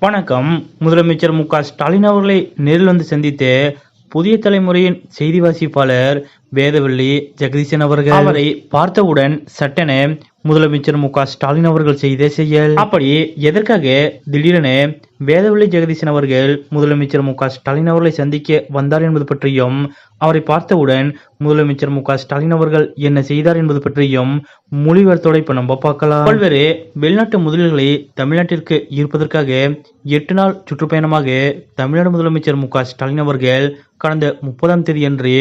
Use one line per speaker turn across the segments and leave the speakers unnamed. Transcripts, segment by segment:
வணக்கம். முதலமைச்சர் மு க ஸ்டாலின் அவர்களை நேரில் வந்து சந்தித்து புதிய தலைமுறையின் செய்தி வாசிப்பாளர் வேதவள்ளி ஜெகதீசன் அவர்கள் அவரை பார்த்தவுடன் சட்டென முதலமைச்சர் மு க ஸ்டாலின் அவர்கள் செய்த செயல். அப்படி எதற்காக திடீரென வேதவள்ளி ஜெகதீசன் அவர்கள் முதலமைச்சர் மு க ஸ்டாலின் அவர்களை சந்திக்க வந்தார் என்பது பற்றியும் அவரை பார்த்தவுடன் முதலமைச்சர் மு க ஸ்டாலின் அவர்கள் என்ன செய்தார் என்பது பற்றியும் மொழிவர்த்தோட இப்ப நம்ம பார்க்கலாம். பல்வேறு வெளிநாட்டு முதலீடுகளை தமிழ்நாட்டிற்கு ஈர்ப்பதற்காக எட்டு நாள் சுற்றுப்பயணமாக தமிழ்நாடு முதலமைச்சர் மு க ஸ்டாலின் அவர்கள் கடந்த முப்பதாம் தேதி அன்று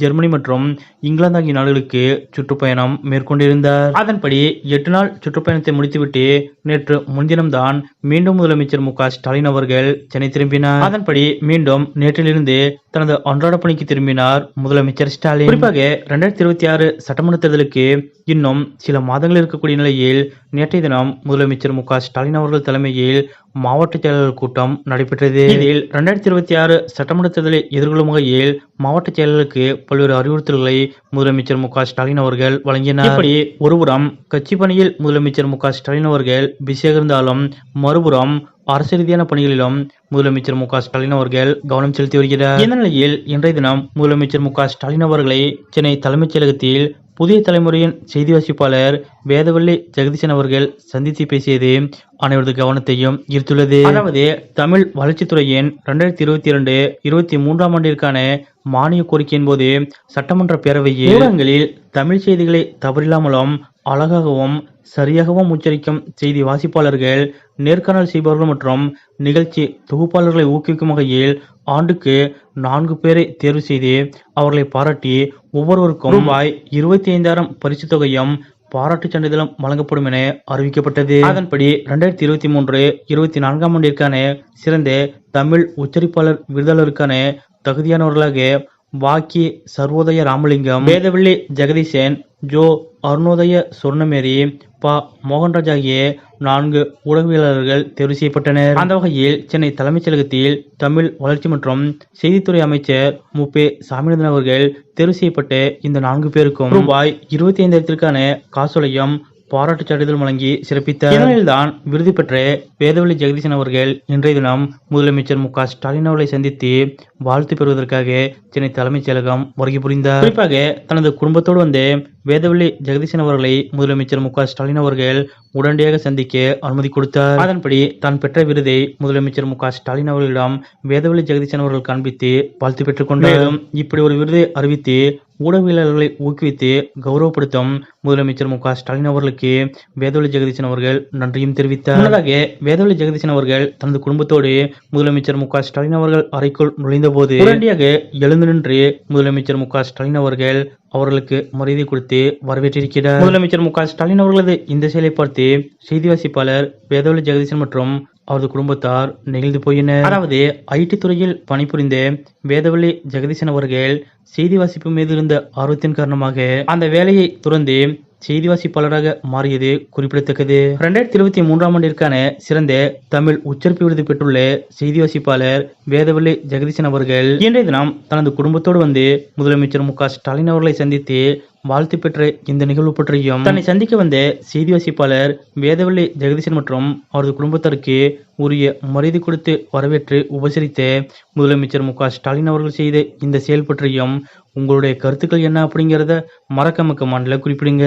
ஜெர்மனி மற்றும் மற்றும் இங்கிலாந்து ஆகிய நாடுகளுக்கு சுற்றுப்பயணம் மேற்கொண்டிருந்தார். அதன்படி எட்டு நாள் சுற்றுப்பயணத்தை முடித்துவிட்டு நேற்று முன்தினம்தான் மீண்டும் முதலமைச்சர் மு ஸ்டாலின் அவர்கள் சென்னை திரும்பினார். அதன்படி மீண்டும் நேற்றிலிருந்து தனது அன்றாட பணிக்கு திரும்பினார் முதலமைச்சர் ஸ்டாலின். குறிப்பாக இரண்டாயிரத்தி இருபத்தி ஆறு சட்டமன்ற தேர்தலுக்கு இன்னும் சில மாதங்கள் இருக்கக்கூடிய நிலையில் நேற்றைய தினம் முதலமைச்சர் மு ஸ்டாலின் அவர்கள் தலைமையில் மாவட்ட செயலாளர் கூட்டம் நடைபெற்றது. இதில் இரண்டாயிரத்தி இருபத்தி ஆறு சட்டமன்ற தேர்தலை எதிர்கொள்ளும் வகையில் மாவட்ட செயலாளருக்கு பல்வேறு அறிவுறுத்தல்களை முதலமைச்சர் மு ஸ்டாலின் அவர்கள் வழங்கினார். இப்படி ஒருபுறம் கட்சி பணியில் முதலமைச்சர் மு ஸ்டாலின் அவர்கள் பிஸியாக இருந்தாலும் மறுபுறம் அரசு ரீதியான பணிகளிலும் முதலமைச்சர் மு ஸ்டாலின் அவர்கள் கவனம் செலுத்தி வருகிறார். இந்த நிலையில் இன்றைய தினம் முதலமைச்சர் மு ஸ்டாலின் அவர்களை சென்னை தலைமைச் செயலகத்தில் புதிய தலைமுறையின் செய்தி வாசிப்பாளர் வேதவள்ளி ஜெகதீசன் அவர்கள் சந்தித்து பேசியது அனைவரது கவனத்தையும் ஈர்த்துள்ளது. அதாவது தமிழ் வளர்ச்சித்துறையின் இரண்டாயிரத்தி இருபத்தி இரண்டு இருபத்தி மூன்றாம் ஆண்டிற்கான மானிய கோரிக்கையின் போது சட்டமன்ற பேரவையில் ஊடகங்களில் தமிழ் செய்திகளை தவறில்லாமலும் அழகாகவும் சரியாகவும் உச்சரிக்கும் செய்தி வாசிப்பாளர்கள் நேர்காணல் செய்பவர்கள் மற்றும் நிகழ்ச்சி தொகுப்பாளர்களை ஊக்குவிக்கும் வகையில் ஆண்டுக்கு நான்கு பேரை தேர்வு செய்து அவர்களை பாராட்டி ஒவ்வொருவருக்கும் ரூபாய் இருபத்தி ஐந்தாயிரம் பரிசு தொகையும் பாராட்டு சான்றிதழும் வழங்கப்படும் என அறிவிக்கப்பட்டது. அதன்படி இரண்டாயிரத்தி இருபத்தி மூன்று இருபத்தி நான்காம் ஆண்டிற்கான சிறந்த தமிழ் உச்சரிப்பாளர் விருதாளருக்கான தகுதியானவர்களாக வாக்கி சர்வோதய ராமலிங்கம் வேதவள்ளி ஜெகதீசன் ஜோ அருணோதய சொர்ணமேரி ப மோகன்ராஜ் ஆகிய நான்கு ஊடகவியலாளர்கள் தேர்வு செய்யப்பட்டனர். அந்த வகையில் சென்னை தலைமைச் செயலகத்தில் தமிழ் வளர்ச்சி மற்றும் செய்தித்துறை அமைச்சர் மு. பே. சாமிநாதன் அவர்கள் தேர்வு செய்யப்பட்ட இந்த நான்கு பேருக்கும் ரூபாய் இருபத்தி ஐந்தாயிரத்திற்கான காசோலையும் பாராட்டுச் சான்றிதழ் வழங்கி சிறப்பித்தார் இந்நிலையில்தான் விருது பெற்ற வேதவள்ளி ஜெகதீசன் அவர்கள் இன்றைய தினம் முதலமைச்சர் மு க ஸ்டாலின் அவர்களை சந்தித்து வாழ்த்து பெறுவதற்காக சென்னை தலைமைச் செயலகம் வருகை புரிந்தார். குறிப்பாக தனது குடும்பத்தோடு வந்த வேதவள்ளி ஜெகதீசன் அவர்களை முதலமைச்சர் மு க ஸ்டாலின் அவர்கள் உடனடியாக சந்திக்க அனுமதி கொடுத்தார். அதன்படி தான் பெற்ற விருதை முதலமைச்சர் மு க ஸ்டாலின் அவர்களிடம் வேதவள்ளி ஜெகதீசன் அவர்கள் காண்பித்து வாழ்த்து பெற்றுக் கொண்டார். இப்படி ஒரு விருதை அறிவித்து ஊடகவியலாளர்களை ஊக்குவித்து கௌரவப்படுத்தும் முதலமைச்சர் மு க ஸ்டாலின் அவர்களுக்கு வேதவழி ஜெகதீசன் அவர்கள் நன்றியும் தெரிவித்தார். முன்னதாக வேதவழி ஜெகதீசன் அவர்கள் தனது குடும்பத்தோடு முதலமைச்சர் மு க ஸ்டாலின் அவர்கள் அறைக்குள் நுழைந்த போது உடனடியாக எழுந்து நின்று முதலமைச்சர் மு க ஸ்டாலின் அவர்கள் அவர்களுக்கு மரியாதை கொடுத்து வரவேற்றிருக்கிறார். முதலமைச்சர் மு க ஸ்டாலின் அவர்களது இந்த செயலை பார்த்து செய்தி வாசிப்பாளர் வேதவழி ஜெகதீசன் மற்றும் அவரது குடும்பத்தார் நெகிழ்ந்து போயினர். அதாவது ஐடி துறையில் பணிபுரிந்த வேதவள்ளி ஜெகதீசன் அவர்கள் செய்தி வாசிப்பு மீது இருந்த ஆர்வத்தின் காரணமாக அந்த வேலையை துறந்து செய்தி வாசிப்பாளராக மாறியது குறிப்பிடத்தக்கது. இரண்டாயிரத்தி இருபத்தி மூன்றாம் ஆண்டிற்கான சிறந்த தமிழ் உச்சரிப்பு விருது பெற்றுள்ள செய்தி வாசிப்பாளர் வேதவள்ளி ஜெகதீசன் அவர்கள் இன்றைய தினம் தனது குடும்பத்தோடு வந்து முதலமைச்சர் மு. ஸ்டாலின் அவர்களை சந்தித்து வாழ்த்து பெற்ற இந்த நிகழ்வு பற்றியும் தன்னை சந்திக்க வந்த செய்தி வாசிப்பாளர் வேதவள்ளி ஜெகதீசன் மற்றும் அவரது குடும்பத்திற்கு உரிய மரியாதை கொடுத்து வரவேற்று உபசரித்த முதலமைச்சர் மு. ஸ்டாலின் அவர்கள் செய்த இந்த செயல் பற்றியும் உங்களுடைய கருத்துக்கள் என்ன அப்படிங்கிறத மறக்காம கமெண்ட்ல குறிப்பிடுங்க.